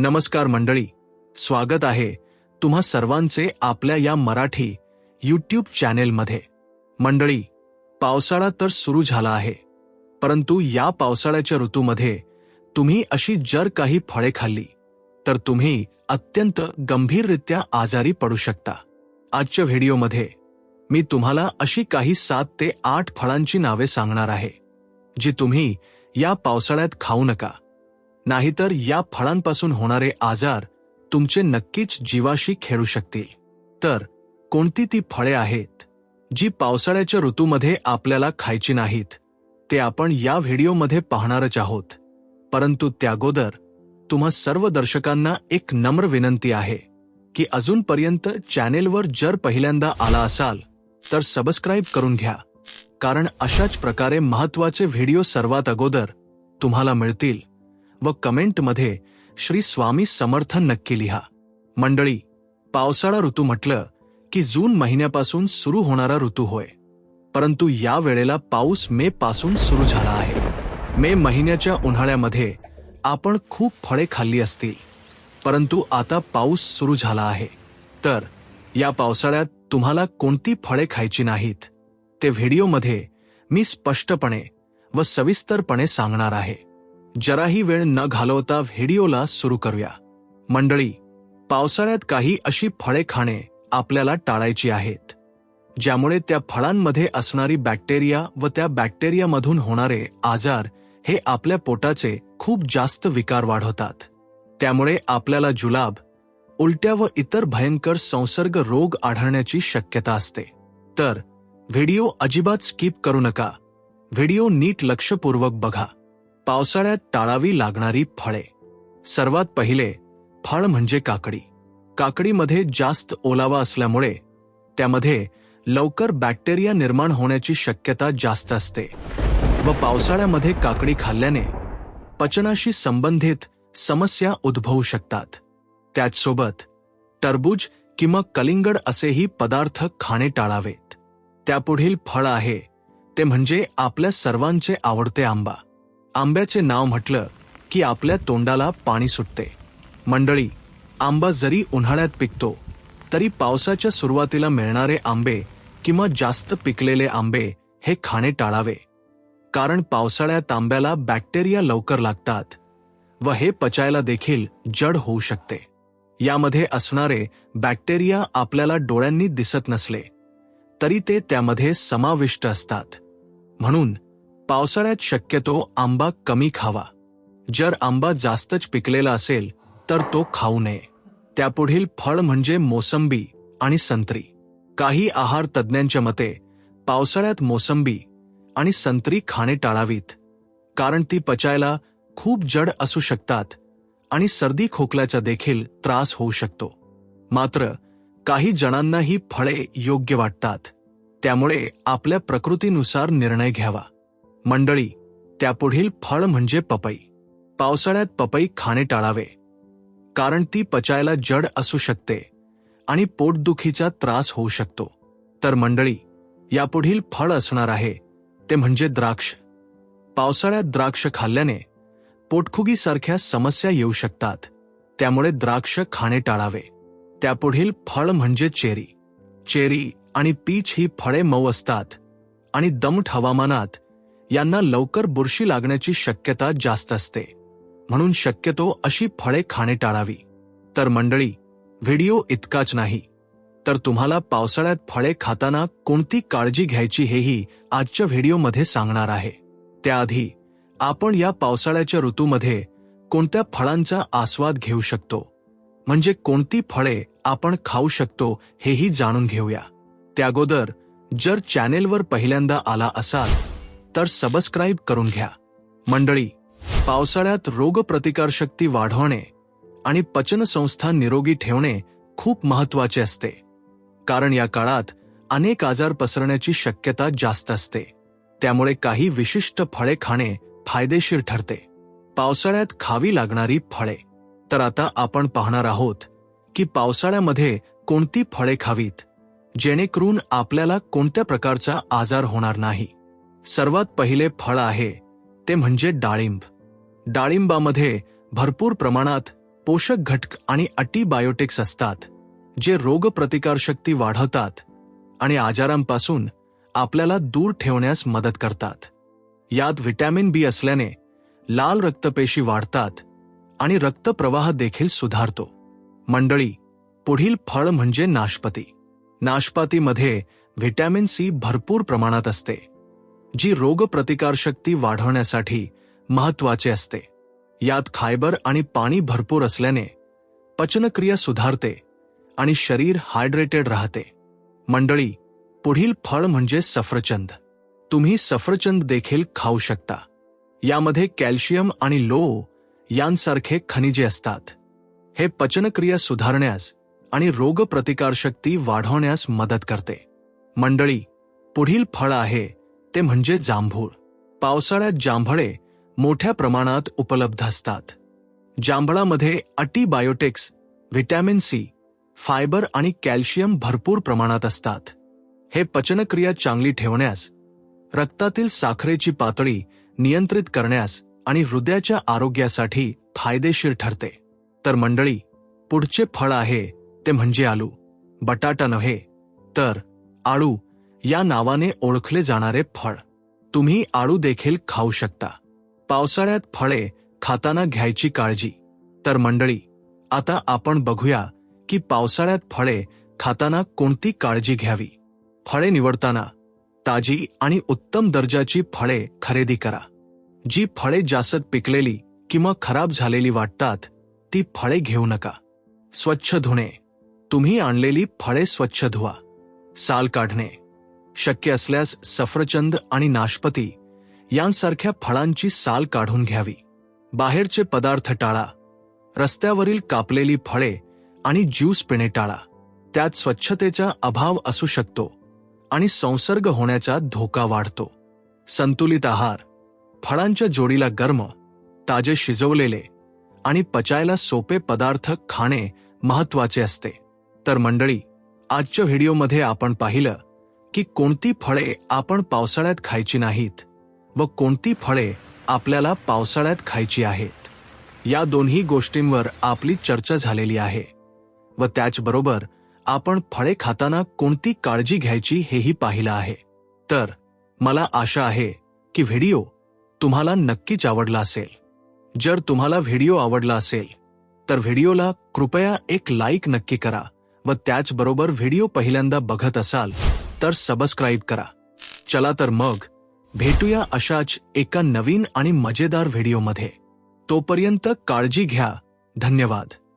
नमस्कार मंडळी स्वागत आहे तुम्हा सर्वांचे आपल्या या मराठी यूट्यूब चॅनेलमध्ये. मंडळी पावसाळा तर सुरू झाला आहे परंतु या पावसाळ्याच्या ऋतूमध्ये तुम्ही अशी जर काही फळे खाल्ली तर तुम्ही अत्यंत गंभीररित्या आजारी पडू शकता. आजच्या व्हिडिओमध्ये मी तुम्हाला अशी काही सात ते आठ फळांची नावे सांगणार आहे जी तुम्ही या पावसाळ्यात खाऊ नका. नाहीतर या फळांपासून होणारे आजार तुमचे नक्कीच जीवाशी खेळू शकतील. तर कोणती ती फळे आहेत जी पावसाळ्याच्या ऋतूमध्ये आपल्याला खायची नाहीत ते आपण या व्हिडिओमध्ये पाहणारच आहोत. परंतु त्यागोदर तुम्हा सर्व दर्शकांना एक नम्र विनंती आहे की अजूनपर्यंत चॅनेलवर जर पहिल्यांदा आला असाल तर सबस्क्राईब करून घ्या. कारण अशाच प्रकारे महत्त्वाचे व्हिडिओ सर्वात अगोदर तुम्हाला मिळतील. व कमेंटमध्ये श्री स्वामी समर्थन नक्की लिहा. मंडळी पावसाळा ऋतू म्हटलं की जून महिन्यापासून सुरू होणारा ऋतू होय. परंतु या वेळेला पाऊस मे पासून सुरू झाला आहे. मे महिन्याच्या उन्हाळ्यामध्ये आपण खूप फळे खाल्ली असतील. परंतु आता पाऊस सुरू झाला आहे. तर या पावसाळ्यात तुम्हाला कोणती फळे खायची नाहीत? ते व्हिडिओमध्ये मी स्पष्टपणे व सविस्तरपणे सांगणार आहे. जराही वेळ न घालवता व्हिडिओला सुरू करूया. मंडळी पावसाळ्यात काही अशी फळे खाणे आपल्याला टाळायची आहेत ज्यामुळे त्या फळांमध्ये असणारी बॅक्टेरिया व त्या बॅक्टेरियामधून होणारे आजार हे आपल्या पोटाचे खूप जास्त विकार वाढवतात. त्यामुळे आपल्याला जुलाब उलट्या व इतर भयंकर संसर्ग रोग आढळण्याची शक्यता असते. तर व्हिडिओ अजिबात स्किप करू नका. व्हिडिओ नीट लक्षपूर्वक बघा. पावसाळ्यात टाळावी लागणारी फळे. सर्वात पहिले फळ म्हणजे काकडी. काकडीमध्ये जास्त ओलावा असल्यामुळे त्यामध्ये लवकर बॅक्टेरिया निर्माण होण्याची शक्यता जास्त असते. व पावसाळ्यामध्ये काकडी खाल्ल्याने पचनाशी संबंधित समस्या उद्भवू शकतात. त्याचसोबत टरबूज किंवा कलिंगड असेही पदार्थ खाणे टाळावेत. त्यापुढील फळ आहे ते म्हणजे आपल्या सर्वांचे आवडते आंबा. आंब्याचे नाव म्हटलं की आपल्या तोंडाला पाणी सुटते. मंडळी आंबा जरी उन्हाळ्यात पिकतो तरी पावसाच्या सुरुवातीला मिळणारे आंबे किंवा जास्त पिकलेले आंबे हे खाणे टाळावे. कारण पावसाळ्यात आंब्याला बॅक्टेरिया लवकर लागतात व हे पचायला देखील जड होऊ शकते. यामध्ये असणारे बॅक्टेरिया आपल्याला डोळ्यांनी दिसत नसले तरी ते त्यामध्ये समाविष्ट असतात. म्हणून पावसाळ्यात शक्यतो आंबा कमी खावा. जर आंबा जास्तच पिकलेला असेल तर तो खाऊ नये. त्यापुढील फळ म्हणजे मोसंबी आणि संत्री. काही आहार तज्ज्ञांच्या मते पावसाळ्यात मोसंबी आणि संत्री खाणे टाळावीत कारण ती पचायला खूप जड असू शकतात आणि सर्दी खोकल्याचा देखील त्रास होऊ शकतो. मात्र काही जणांना ही फळे योग्य वाटतात. त्यामुळे आपल्या प्रकृतीनुसार निर्णय घ्यावा. मंडळी त्यापुढील फळ म्हणजे पपई. पावसाळ्यात पपई खाणे टाळावे. कारण ती पचायला जड असू शकते आणि पोटदुखीचा त्रास होऊ शकतो. तर मंडळी यापुढील फळ असणार आहे ते म्हणजे द्राक्ष. पावसाळ्यात द्राक्ष खाल्ल्याने पोटखुगीसारख्या समस्या येऊ शकतात. त्यामुळे द्राक्ष खाणे टाळावे. त्यापुढील फळ म्हणजे चेरी. चेरी आणि पीच ही फळे मऊ असतात आणि दमट हवामानात यांना लवकर बुरशी लागण्याची शक्यता जास्त असते. म्हणून शक्यतो अशी फळे खाणे टाळावी. तर मंडळी व्हिडिओ इतकाच नाही. तर तुम्हाला पावसाळ्यात फळे खाताना कोणती काळजी घ्यायची हेही आजच्या व्हिडिओमध्ये सांगणार आहे. त्याआधी आपण या पावसाळ्याच्या ऋतूमध्ये कोणत्या फळांचा आस्वाद घेऊ शकतो? म्हणजे कोणती फळे आपण खाऊ शकतो हेही जाणून घेऊया. त्यागोदर जर चॅनेलवर पहिल्यांदा आला असाल तर सबस्क्राईब करून घ्या. मंडळी पावसाळ्यात रोगप्रतिकारशक्ती वाढवणे आणि पचनसंस्था निरोगी ठेवणे खूप महत्त्वाचे असते. कारण या काळात अनेक आजार पसरण्याची शक्यता जास्त असते. त्यामुळे काही विशिष्ट फळे खाणे फायदेशीर ठरते. पावसाळ्यात खावी लागणारी फळे. तर आता आपण पाहणार आहोत की पावसाळ्यामध्ये कोणती फळे खावीत जेणेकरून आपल्याला कोणत्या प्रकारचा आजार होणार नाही. सर्वात पहिले फळ आहे ते म्हणजे डाळिंब. डाळिंबामध्ये भरपूर प्रमाणात पोषक घटक आणि अटीबायोटिक्स असतात जे रोगप्रतिकारशक्ती वाढवतात आणि आजारांपासून आपल्याला दूर ठेवण्यास मदत करतात. यात व्हिटॅमिन बी असल्याने लाल रक्तपेशी वाढतात आणि रक्तप्रवाह देखील सुधारतो. मंडळी पुढील फळ म्हणजे नाशपती. नाशपातीमध्ये व्हिटॅमिन सी भरपूर प्रमाणात असते. जी रोगप्रतिकारशक्ती वाढवण्यासाठी महत्त्वाचे असते. यात फायबर आणि पाणी भरपूर असल्याने पचनक्रिया सुधारते आणि शरीर हायड्रेटेड राहते. मंडळी पुढील फळ म्हणजे सफरचंद. तुम्ही सफरचंद देखील खाऊ शकता. यामध्ये कॅल्शियम आणि लोह यांसारखे खनिजे असतात. हे पचनक्रिया सुधारण्यास आणि रोगप्रतिकारशक्ती वाढवण्यास मदत करते. मंडळी पुढील फळ आहे ते म्हणजे जांभूळ. पावसाळ्यात जांभळे मोठ्या प्रमाणात उपलब्ध असतात. जांभळामध्ये अटीबायोटिक्स व्हिटॅमिन सी फायबर आणि कॅल्शियम भरपूर प्रमाणात असतात. हे पचनक्रिया चांगली ठेवण्यास रक्तातील साखरेची पातळी नियंत्रित करण्यास आणि हृदयाच्या आरोग्यासाठी फायदेशीर ठरते. तर मंडळी पुढचे फळ आहे ते म्हणजे आलू बटाटा नव्हे तर आळू या नावाने ओळखले जाणारे फळ. तुम्ही आळू देखील खाऊ शकता. पावसाळ्यात फळे खाताना घ्यायची काळजी. तर मंडळी आता आपण बघूया की पावसाळ्यात फळे खाताना कोणती काळजी घ्यावी. फळे निवडताना ताजी आणि उत्तम दर्जाची फळे खरेदी करा. जी फळे जास्त पिकलेली किंवा खराब झालेली वाटतात ती फळे घेऊ नका. स्वच्छ धुणे. तुम्ही आणलेली फळे स्वच्छ धुवा. साल काढणे. शक्य असल्यास सफरचंद आणि नाशपती यांसारख्या फळांची साल काढून घ्यावी. बाहेरचे पदार्थ टाळा. रस्त्यावरील कापलेली फळे आणि ज्यूस पिणे टाळा. त्यात स्वच्छतेचा अभाव असू शकतो आणि संसर्ग होण्याचा धोका वाढतो. संतुलित आहार. फळांच्या जोडीला गर्म ताजे शिजवलेले आणि पचायला सोपे पदार्थ खाणे महत्त्वाचे असते. तर मंडळी आजच्या व्हिडिओमध्ये आपण पाहिलं की कोणती फळे आपण पावसाळ्यात खायची नाहीत व कोणती फळे आपल्याला पावसाळ्यात खायची आहेत. या दोन्ही गोष्टींवर आपली चर्चा झालेली आहे व त्याचबरोबर आपण फळे खाताना कोणती काळजी घ्यायची हेही पाहिलं आहे. तर मला आशा आहे की व्हिडिओ तुम्हाला नक्कीच आवडला असेल. जर तुम्हाला व्हिडिओ आवडला असेल तर व्हिडिओला कृपया एक लाईक नक्की करा व त्याचबरोबर व्हिडिओ पहिल्यांदा बघत असाल तर सबस्क्राईब करा. चला तर मग भेटूया अशाच एका नवीन आणि मजेदार व्हिडिओमध्ये. तोपर्यंत काळजी घ्या. धन्यवाद.